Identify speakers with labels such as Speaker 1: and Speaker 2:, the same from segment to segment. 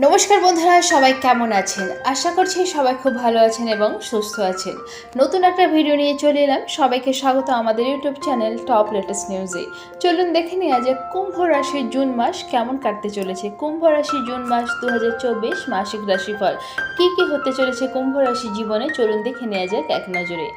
Speaker 1: নমস্কার বন্ধুরা, সবাই কেমন আছেন? আশা করছি সবাই খুব ভালো আছেন এবং সুস্থ আছেন। নতুন একটা ভিডিও নিয়ে চলে এলাম। সবাইকে স্বাগত আমাদের ইউটিউব চ্যানেল টপ লেটেস্ট নিউজে। চলুন দেখে নেওয়া যে কুম্ভ রাশির জুন মাস কেমন কাটতে চলেছে? কুম্ভ রাশি জুন মাস দু হাজার চব্বিশ মাসিক রাশিফল। কি কি হতে চলেছে কুম্ভ রাশি জীবনে? চলুন দেখে নেওয়া যাক এক নজরে।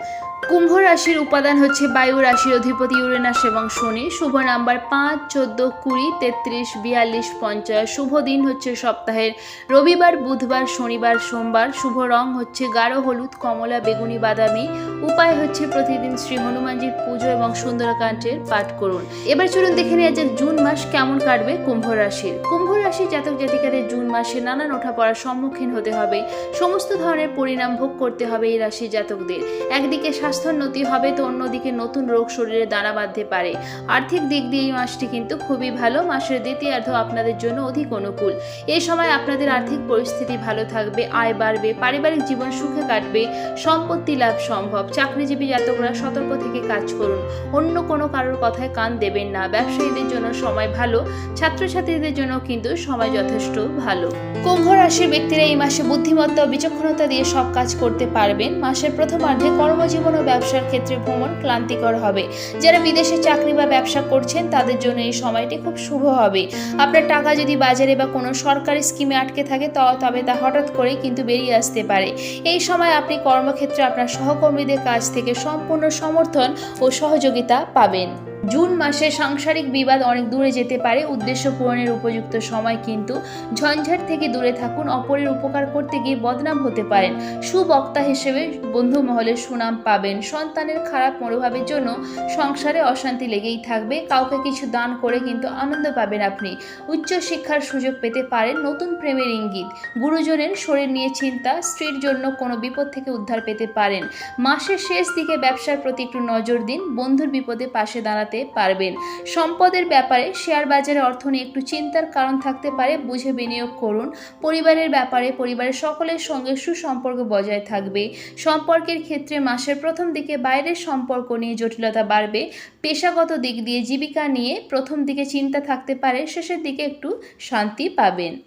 Speaker 1: কুম্ভ রাশির উপাদান হচ্ছে বায়ু রাশির অধিপতি ইউরেনাস এবং শনি। শুভ নাম্বার পাঁচ, চোদ্দ, কুড়ি, তেত্রিশ, বিয়াল্লিশ, পঞ্চাশ। শুভ দিন হচ্ছে সপ্তাহের রবিবার, বুধবার, শনিবার, সোমবার। শুভ রং হচ্ছে গাঢ় হলুদ, কমলা, বেগুনি, বাদামি। উপায় হচ্ছে প্রতিদিন শ্রী হনুমানজির পুজো এবং সুন্দরকাণ্ডের পাঠ করুন। এবার চলুন দেখে নেওয়া যাক জুন মাস কেমন কাটবে কুম্ভ রাশির। কুম্ভ রাশির জাতক জাতিকাদের জুন মাসে নানান ওঠাপড়ার সম্মুখীন হতে হবে। সমস্ত ধরনের পরিণাম ভোগ করতে হবে এই রাশির জাতকদের। একদিকে স্বাস্থ্যোন্নতি হবে তো অন্যদিকে নতুন রোগ শরীরে দাঁড়া বাঁধতে পারে। আর্থিক দিক দিয়ে এই মাসটি কিন্তু খুবই ভালো। মাসের দ্বিতীয়ার্ধ আপনাদের জন্য অধিক অনুকূল। এই সময় আপনাদের আর্থিক পরিস্থিতি ভালো থাকবে, আয় বাড়বে, পারিবারিক জীবন সুখে কাটবে, সম্পত্তি লাভ সম্ভব। চাকরিজীবী জাতকরা সতর্ক থেকে কাজ করুন। অন্য কোনো কারোর কথায় কান দেবেন না। ব্যবসায়ীদের জন্য সময় ভালো, ছাত্রছাত্রীদের জন্য কিন্তু সময় যথেষ্ট ভালো। কুম্ভ রাশির ব্যক্তিরা এই মাসে বুদ্ধিমত্তা ও বিচক্ষণতা দিয়ে সব কাজ করতে পারবেন। মাসের প্রথমার্ধে কর্মজীবন ও ব্যবসার ক্ষেত্রে ভ্রমণ ক্লান্তিকর হবে। যারা বিদেশে চাকরি বা ব্যবসা করছেন, তাদের জন্য এই সময়টি খুব শুভ হবে। আপনার টাকা যদি বাজারে বা কোনো সরকারি স্কিমে আটকে থাকে তবে তা হঠাৎ করে কিন্তু বেরিয়ে আসতে পারে। এই সময় আপনি কর্মক্ষেত্রে আপনার সহকর্মীদের কাছ থেকে সম্পূর্ণ সমর্থন ও সহযোগিতা পাবেন। জুন মাসে সাংসারিক বিবাদ অনেক দূরে যেতে পারে। উদ্দেশ্য পূরণের উপযুক্ত সময় কিন্তু ঝঞ্ঝাট থেকে দূরে থাকুন। অপরের উপকার করতে গিয়ে বদনাম হতে পারেন। সুবক্তা হিসেবে বন্ধু মহলে সুনাম পাবেন। সন্তানের খারাপ মনোভাবের জন্য সংসারে অশান্তি লেগেই থাকবে। কাউকে কিছু দান করে কিন্তু আনন্দ পাবেন আপনি। উচ্চ শিক্ষার সুযোগ পেতে পারেন। নতুন প্রেমের ইঙ্গিত। গুরুজনের শরীর নিয়ে চিন্তা, স্ত্রীর জন্য কোনো বিপদ থেকে উদ্ধার পেতে পারেন। মাসের শেষ দিকে ব্যবসার প্রতি একটু নজর দিন। বন্ধুর বিপদে পাশে দাঁড়াতে পারবেন। সম্পদের ব্যাপারে শেয়ার বাজারে অর্থ নিয়ে একটু চিন্তার কারণ থাকতে পারে, বুঝে বিনিয়োগ করুন। পরিবারের ব্যাপারে, পরিবারের সকলের সঙ্গে সুসম্পর্ক বজায় থাকবে। সম্পর্কের ক্ষেত্রে মাসের প্রথম দিকে বাইরের সম্পর্ক নিয়ে জটিলতা বাড়বে। পেশাগত দিক দিয়ে জীবিকা নিয়ে প্রথম দিকে চিন্তা থাকতে পারে, শেষের দিকে একটু শান্তি পাবেন।